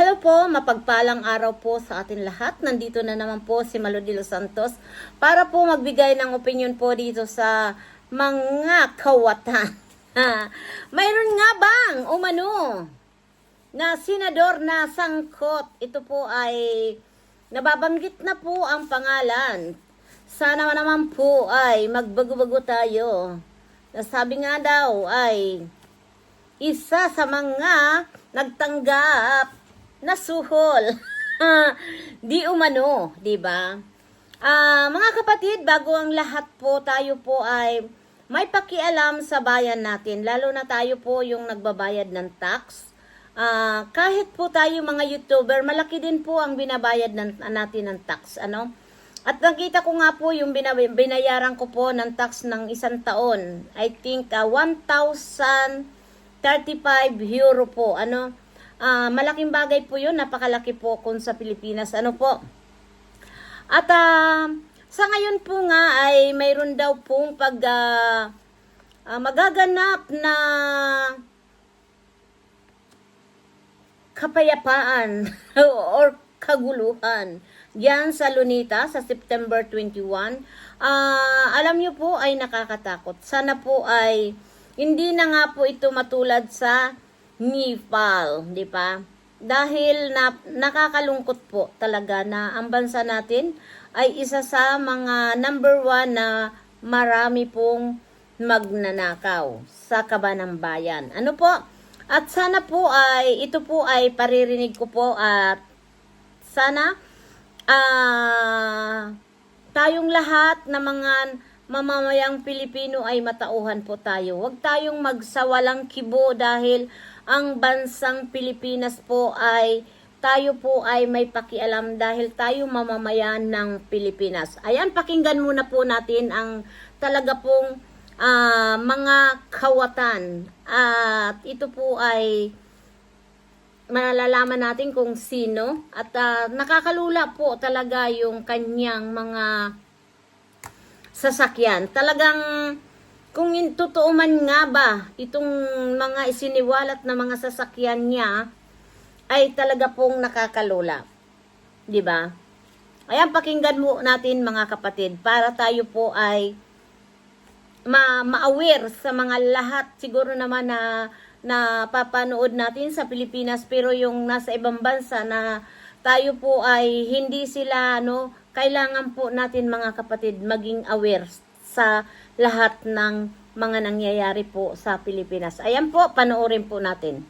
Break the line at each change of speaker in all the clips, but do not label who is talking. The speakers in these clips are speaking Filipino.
Hello po, mapagpalang araw po sa atin lahat. Nandito na naman po si Malo de los Santos para po magbigay ng opinion po dito sa mga kawatan. Mayroon nga bang umano na senador na sangkot? Ito po ay nababanggit na po ang pangalan. Sana naman po ay magbago-bago tayo. Nasabi nga daw ay isa sa mga nagtanggap na suhol. di umano, di ba? Ah, mga kapatid, bago ang lahat po, tayo po ay may pakialam sa bayan natin, lalo na tayo po yung nagbabayad ng tax. Ah, kahit po tayo mga YouTuber, malaki din po ang binabayad ng, natin ng tax, ano? At nakita ko nga po yung bina- binayaran ko po ng tax ng isang taon. I think ah, 1,035 euro po. Ano? Ah, malaking bagay po yun. Napakalaki po kung sa Pilipinas. Ano po? At ah, sa ngayon po nga ay mayroon daw pong pag ah, ah, magaganap na kapayapaan or kaguluhan diyan sa Lunita sa September 21. Ah, alam niyo po ay nakakatakot. Sana po ay hindi na nga po ito matulad sa Nepal, di ba? Dahil na, nakakalungkot po talaga na ang bansa natin ay isa sa mga number one na marami pong magnanakaw sa kaba ng bayan. Ano po? At sana po ay, ito po ay paririnig ko po at sana ah tayong lahat na mga mamamayang Pilipino ay matauhan po tayo. Huwag tayong magsawalang kibo dahil ang bansang Pilipinas po ay tayo po ay may pakialam dahil tayo mamamayan ng Pilipinas. Ayan, pakinggan muna po natin ang talaga pong ah, mga kawatan. At ito po ay malalaman natin kung sino at ah, nakakalula po talaga yung kanyang mga sasakyan. Talagang kung in, totoo man nga ba itong mga isiniwalat na mga sasakyan niya ay talaga pong nakakalula. 'Di ba? Ayan pakinggan mo natin mga kapatid para tayo po ay ma ma-aware sa mga lahat siguro naman na na papanood natin sa Pilipinas pero yung nasa ibang bansa na tayo po ay hindi sila ano kailangan po natin mga kapatid maging aware sa lahat ng mga nangyayari po sa Pilipinas. Ayan po, panoorin po natin.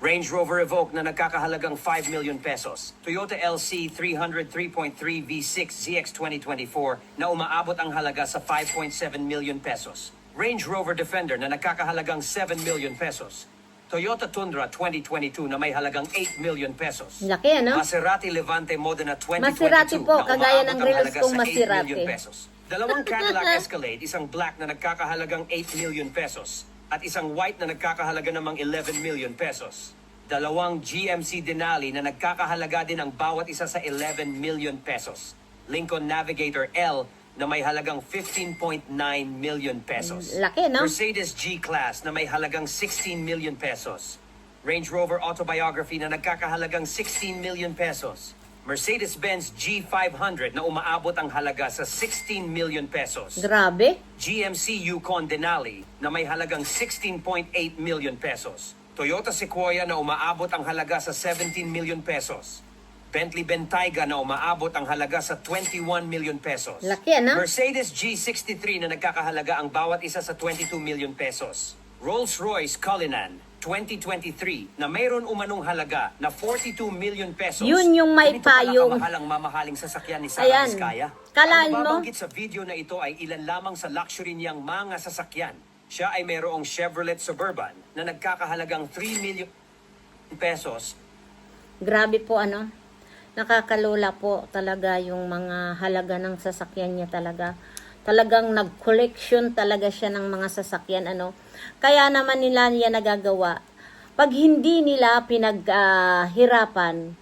Range Rover Evoque na nagkakahalagang 5 million pesos. Toyota LC 303.3 V6 ZX 2024 na umaabot ang halaga sa 5.7 million pesos. Range Rover Defender na nagkakahalagang 7 million pesos. Toyota Tundra 2022 na may halagang 8 million pesos.
Laki ano?
Maserati Levante Modena 2022
Maserati po,
na
kagaya ng reels kong
sa 8
Maserati.
million pesos. Dalawang Cadillac Escalade, isang black na nagkakahalagang 8 million pesos at isang white na nagkakahalaga namang 11 million pesos. Dalawang GMC Denali na nagkakahalaga din ang bawat isa sa 11 million pesos. Lincoln Navigator L na may halagang 15.9 million pesos.
Laki, no?
Mercedes G-Class na may halagang 16 million pesos. Range Rover Autobiography na nagkakahalagang 16 million pesos. Mercedes-Benz G500 na umaabot ang halaga sa 16 million pesos.
Grabe.
GMC Yukon Denali na may halagang 16.8 million pesos. Toyota Sequoia na umaabot ang halaga sa 17 million pesos. Bentley Bentayga na umaabot ang halaga sa 21 million pesos.
Laki, ano?
Mercedes G63 na nagkakahalaga ang bawat isa sa 22 million pesos. Rolls-Royce Cullinan 2023 na mayroon umanong halaga na 42 million pesos.
Yun yung may
Ganito
payong.
ang mamahaling sasakyan ni Sarah
Ayan.
Vizcaya.
Kalaan
ang
mo?
mababanggit sa video na ito ay ilan lamang sa luxury niyang mga sasakyan. Siya ay mayroong Chevrolet Suburban na nagkakahalagang 3 million pesos
Grabe po ano. Nakakalula po talaga yung mga halaga ng sasakyan niya talaga. Talagang nag-collection talaga siya ng mga sasakyan ano. Kaya naman nila niya nagagawa. Pag hindi nila pinaghirapan,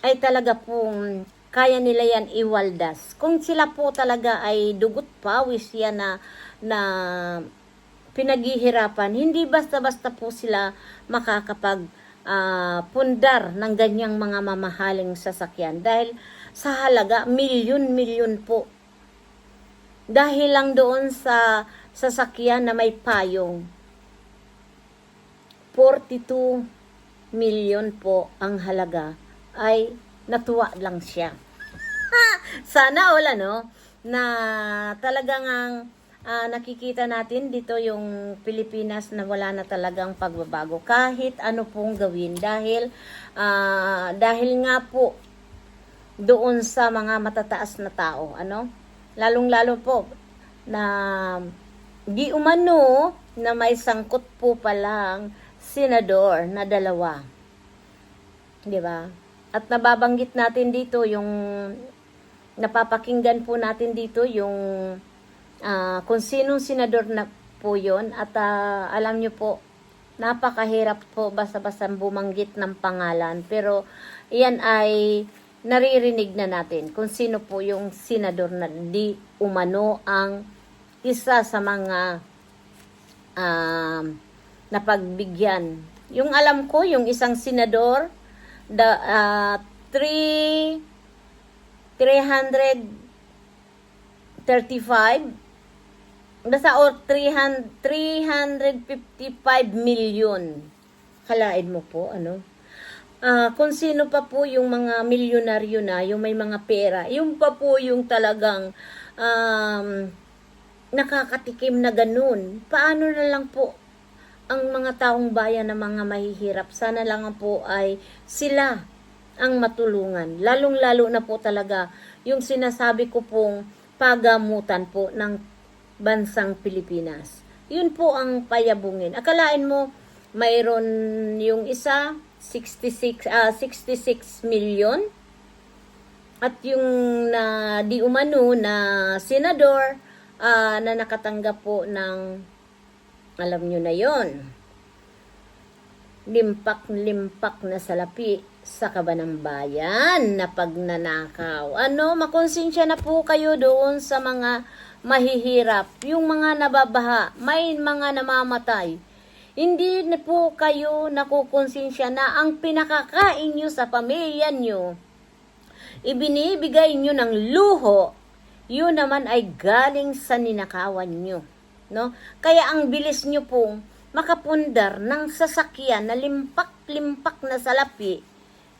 ay talaga pong kaya nila yan iwaldas. Kung sila po talaga ay dugot pawis yan na, na pinaghihirapan, hindi basta-basta po sila makakapag ah, pundar ng ganyang mga mamahaling sasakyan. Dahil sa halaga milyon-milyon po. Dahil lang doon sa sasakyan na may payong. 42 million po ang halaga. Ay natuwa lang siya. Sana all ano na talagang ang ah, nakikita natin dito yung Pilipinas na wala na talagang pagbabago kahit ano pong gawin dahil ah, dahil nga po doon sa mga matataas na tao ano lalong-lalo po na di umano na may sangkot po palang senador na dalawa. 'Di ba? At nababanggit natin dito yung napapakinggan po natin dito yung ah, kung sinong senador na po yon at ah, alam nyo po napakahirap po basta-basta bumanggit ng pangalan pero iyan ay naririnig na natin kung sino po yung senador na di umano ang isa sa mga um, napagbigyan. Yung alam ko, yung isang senador, the, uh, three, 335, basta or 300, 355 million. Kalain mo po, ano? Ah, kung sino pa po yung mga milyonaryo na, yung may mga pera, yung pa po yung talagang um, nakakatikim na ganun. Paano na lang po ang mga taong bayan na mga mahihirap? Sana lang po ay sila ang matulungan. Lalong-lalo na po talaga yung sinasabi ko pong pagamutan po ng bansang Pilipinas. Yun po ang payabungin. Akalain mo, mayroon yung isa, 66, ah 66 million. At yung na di umano na senador ah, na nakatanggap po ng alam nyo na yon limpak-limpak na salapi sa kabanang bayan na pagnanakaw. Ano, makonsensya na po kayo doon sa mga mahihirap, yung mga nababaha, may mga namamatay. Hindi na po kayo nakukonsensya na ang pinakakain nyo sa pamilya nyo, ibinibigay nyo ng luho, yun naman ay galing sa ninakawan nyo. No? Kaya ang bilis nyo pong makapundar ng sasakyan na limpak-limpak na salapi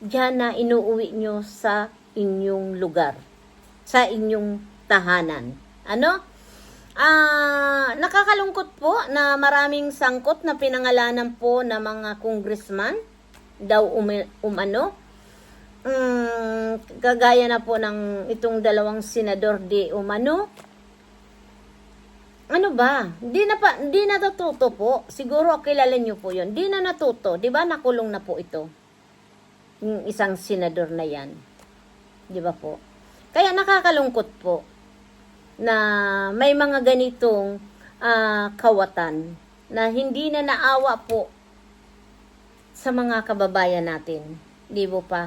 diyan na inuuwi nyo sa inyong lugar, sa inyong tahanan. Ano? Ah, nakakalungkot po na maraming sangkot na pinangalanan po ng mga congressman daw umi- umano. Mm, kagaya na po ng itong dalawang senador di umano. Ano ba? Di na pa, di na natuto po. Siguro kilala niyo po 'yon. Di na natuto, 'di ba? Nakulong na po ito. Yung isang senador na 'yan. 'Di ba po? Kaya nakakalungkot po na may mga ganitong ah, kawatan na hindi na naawa po sa mga kababayan natin. Di ba pa?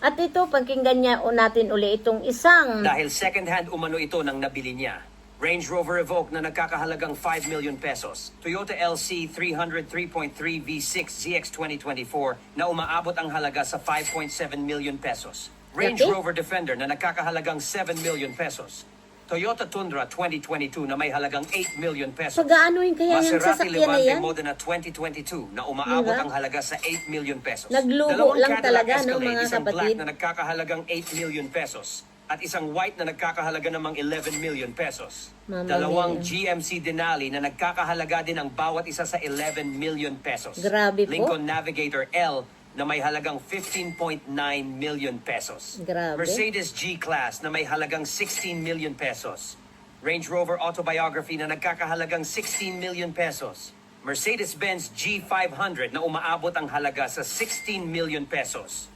At ito, pagkinggan niya o natin uli itong isang
Dahil second-hand umano ito ng nabili niya. Range Rover Evoque na nagkakahalagang 5 million pesos. Toyota LC 303.3 V6 ZX 2024 na umaabot ang halaga sa 5.7 million pesos. Range
Okay.
Rover Defender na nagkakahalagang 7 million pesos. Toyota Tundra 2022 na may halagang 8 million pesos.
Pag-aanoin kaya yung
Maserati
sasakyan na
Levante
yan?
Modena 2022 na umaabot
Diba?
ang halaga sa 8 million pesos.
Nagluho
Dalawang
lang
Cadillac
talaga, no,
Escalade,
mga
isang black na nagkakahalagang 8 million pesos at isang white na nagkakahalaga namang 11 million pesos.
Mama
Dalawang. GMC Denali na nagkakahalaga din ang bawat isa sa 11 million pesos.
Grabe po.
Lincoln Navigator L na may halagang 15.9 million pesos.
Grabe.
Mercedes G-Class na may halagang 16 million pesos. Range Rover Autobiography na nagkakahalagang 16 million pesos. Mercedes-Benz G500 na umaabot ang halaga sa 16 million pesos.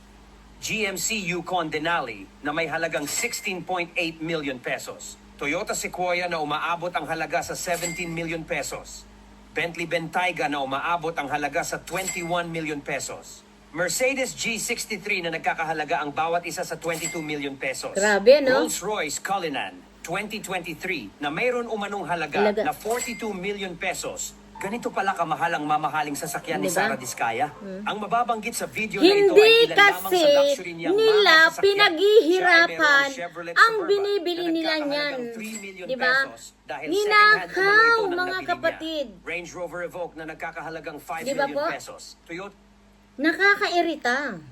GMC Yukon Denali na may halagang 16.8 million pesos. Toyota Sequoia na umaabot ang halaga sa 17 million pesos. Bentley Bentayga na umaabot ang halaga sa 21 million pesos. Mercedes G63 na nagkakahalaga ang bawat isa sa 22 million pesos.
Grabe, no?
Rolls-Royce Cullinan 2023 na mayroon umanong halaga
Halaga.
na 42 million pesos Ganito pala kamahal ang mamahaling sasakyan ni
Diba?
Sara Diskaya. Ang mababanggit sa video na ito
Hindi
ay ilan lamang
kasi
sa luxury niyang
nila
mga sasakyan.
pinaghihirapan ang binibili nila niyan.
3 million
Di ba?
pesos dahil
Ninakaw, mga kapatid.
Niya. Range Rover Evoque na nagkakahalagang 5
Di ba
million
po?
pesos. Toyota
Nakakairita.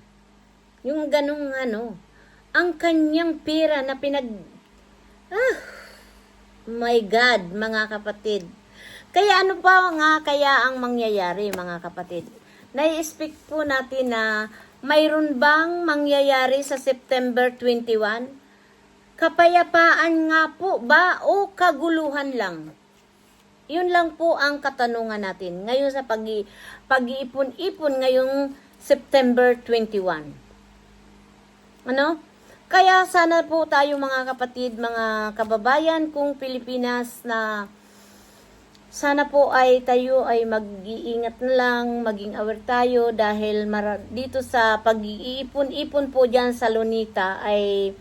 Yung ganong ano, ang kanyang pera na pinag... Ah, my God, mga kapatid. Kaya ano pa nga kaya ang mangyayari, mga kapatid? Nai-expect po natin na mayroon bang mangyayari sa September 21? Kapayapaan nga po ba o kaguluhan lang? Yun lang po ang katanungan natin ngayon sa pag pag-iipon-ipon ngayong September 21. Ano? Kaya sana po tayo mga kapatid, mga kababayan kung Pilipinas na sana po ay tayo ay mag-iingat na lang, maging aware tayo dahil dito sa pag-iipon-ipon po dyan sa Lunita ay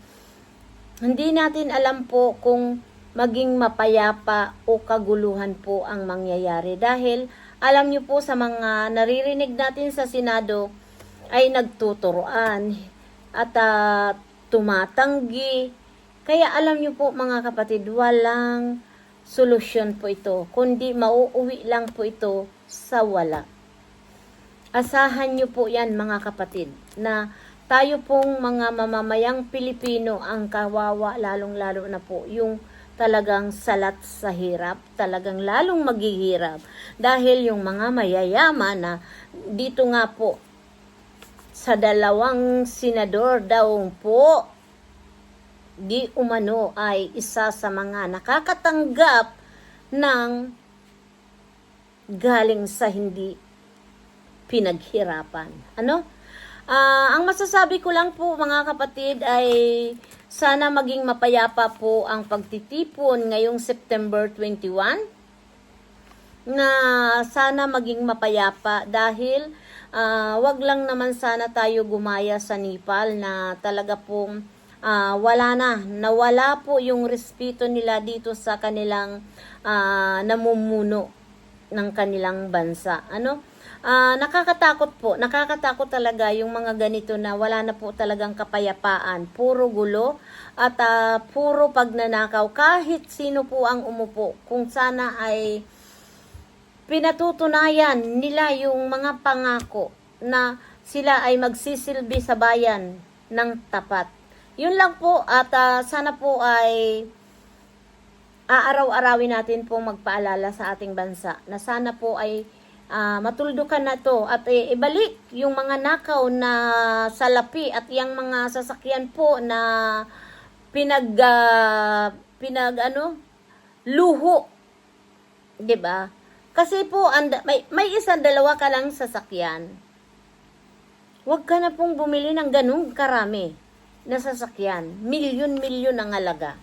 hindi natin alam po kung maging mapayapa o kaguluhan po ang mangyayari. Dahil alam niyo po sa mga naririnig natin sa Senado ay nagtuturoan at ah, tumatanggi. Kaya alam niyo po mga kapatid, walang solusyon po ito, kundi mauuwi lang po ito sa wala. Asahan niyo po yan mga kapatid na tayo pong mga mamamayang Pilipino ang kawawa lalong-lalo na po yung talagang salat sa hirap, talagang lalong maghihirap dahil yung mga mayayaman na dito nga po sa dalawang senador daw po di umano ay isa sa mga nakakatanggap ng galing sa hindi pinaghirapan. Ano? Ah, ang masasabi ko lang po mga kapatid ay sana maging mapayapa po ang pagtitipon ngayong September 21 na sana maging mapayapa dahil ah, wag lang naman sana tayo gumaya sa Nepal na talaga pong ah, wala na, nawala po yung respeto nila dito sa kanilang ah, namumuno ng kanilang bansa. Ano? Ah, nakakatakot po, nakakatakot talaga yung mga ganito na wala na po talagang kapayapaan, puro gulo at ah, puro pagnanakaw kahit sino po ang umupo. Kung sana ay pinatutunayan nila yung mga pangako na sila ay magsisilbi sa bayan ng tapat. Yun lang po at ah, sana po ay aaraw-arawin natin po magpaalala sa ating bansa na sana po ay ah, matuldukan na to at eh, ibalik yung mga nakaw na salapi at yung mga sasakyan po na pinag ah, pinag ano luho 'di ba kasi po anda, may may isang dalawa ka lang sasakyan Huwag ka na pong bumili ng ganung karami na sasakyan. Milyon-milyon ang halaga.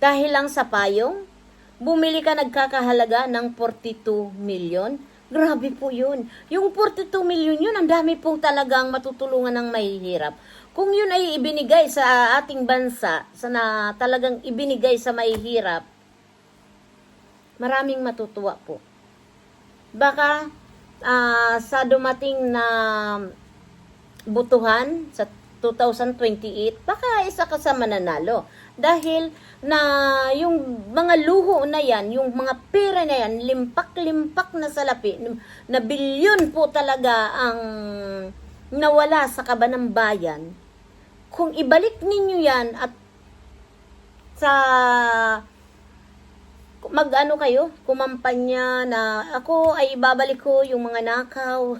Dahil lang sa payong, bumili ka nagkakahalaga ng 42 million. Grabe po yun. Yung 42 million yun, ang dami pong talagang matutulungan ng mahihirap. Kung yun ay ibinigay sa ating bansa, sa na talagang ibinigay sa mahihirap, maraming matutuwa po. Baka ah, sa dumating na butuhan sa 2028, baka isa ka sa mananalo. Dahil na yung mga luho na yan, yung mga pera na yan, limpak-limpak na salapi, na bilyon po talaga ang nawala sa kaba ng bayan. Kung ibalik ninyo yan at sa mag-ano kayo, kumampanya na ako ay ibabalik ko yung mga nakaw.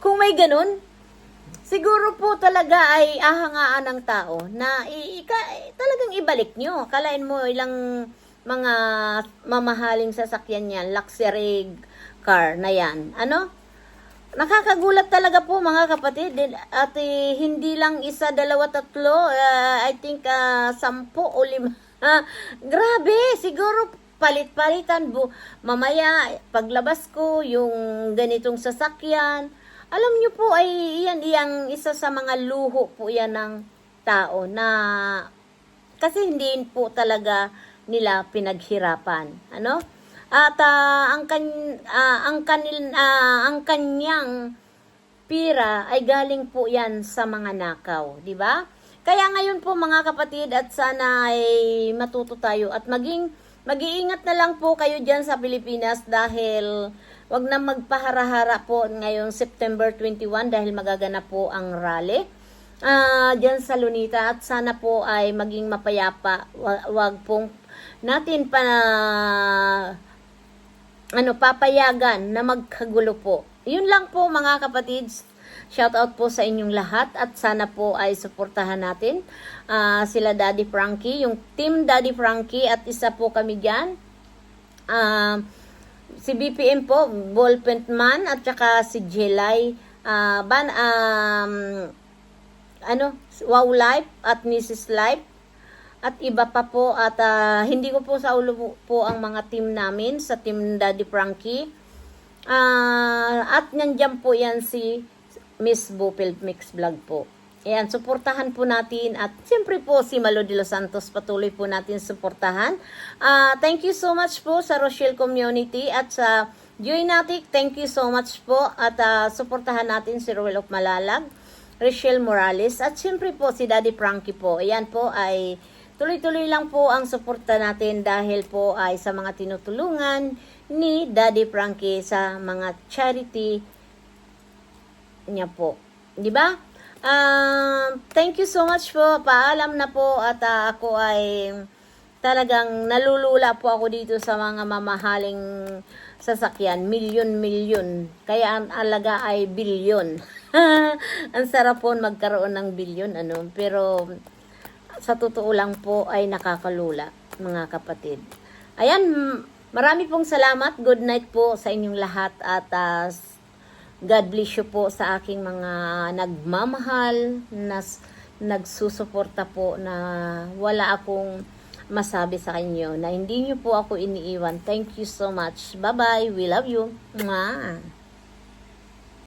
Kung may ganun, siguro po talaga ay ahangaan ng tao na i- ika- talagang ibalik nyo. Kalain mo ilang mga mamahaling sasakyan yan, luxury car na yan. Ano? Nakakagulat talaga po mga kapatid at eh, hindi lang isa, dalawa, tatlo, uh, I think ah, sampu o lima. Ah, grabe, siguro palit-palitan bu mamaya paglabas ko yung ganitong sasakyan. Alam niyo po ay iyan iyang isa sa mga luho po yan ng tao na kasi hindi po talaga nila pinaghirapan. Ano? At ah, ang kan ah, ang kanil ah, ang kanyang pira ay galing po 'yan sa mga nakaw, di ba? Kaya ngayon po mga kapatid at sana ay matuto tayo at maging mag-iingat na lang po kayo diyan sa Pilipinas dahil wag na magpahara-hara po ngayong September 21 dahil magaganap po ang rally. Ah, diyan sa Lunita at sana po ay maging mapayapa. Wa- Wag pong natin pa ano papayagan na magkagulo po. Yun lang po mga kapatid. Shout out po sa inyong lahat at sana po ay suportahan natin ah, sila Daddy Frankie, yung team Daddy Frankie at isa po kami diyan. Ah, si BPM po, Ballpen Man at saka si Jelay ah, ban um, ano, Wow Life at Mrs. Life at iba pa po at ah, hindi ko po sa ulo po, po ang mga team namin sa team Daddy Frankie. Ah, at nandiyan po yan si Miss Bupil Mix Vlog po. Ayan, suportahan po natin at siyempre po si Malo de los Santos patuloy po natin suportahan. Ah, thank you so much po sa Rochelle Community at sa Joynatic, thank you so much po at ah, suportahan natin si Ruel of Malalag, Rochelle Morales at siyempre po si Daddy Frankie po. Ayan po ay tuloy-tuloy lang po ang suporta natin dahil po ay sa mga tinutulungan ni Daddy Frankie sa mga charity niya po. 'Di ba? Um, thank you so much po. Paalam na po at ah, ako ay talagang nalulula po ako dito sa mga mamahaling sasakyan. Milyon-milyon. Kaya ang alaga ay bilyon. ang sarap po magkaroon ng bilyon. Ano? Pero sa totoo lang po ay nakakalula, mga kapatid. Ayan, marami pong salamat. Good night po sa inyong lahat at ah, God bless you po sa aking mga nagmamahal, nas, nagsusuporta po na wala akong masabi sa inyo, na hindi niyo po ako iniiwan. Thank you so much. Bye-bye. We love you. Mwah.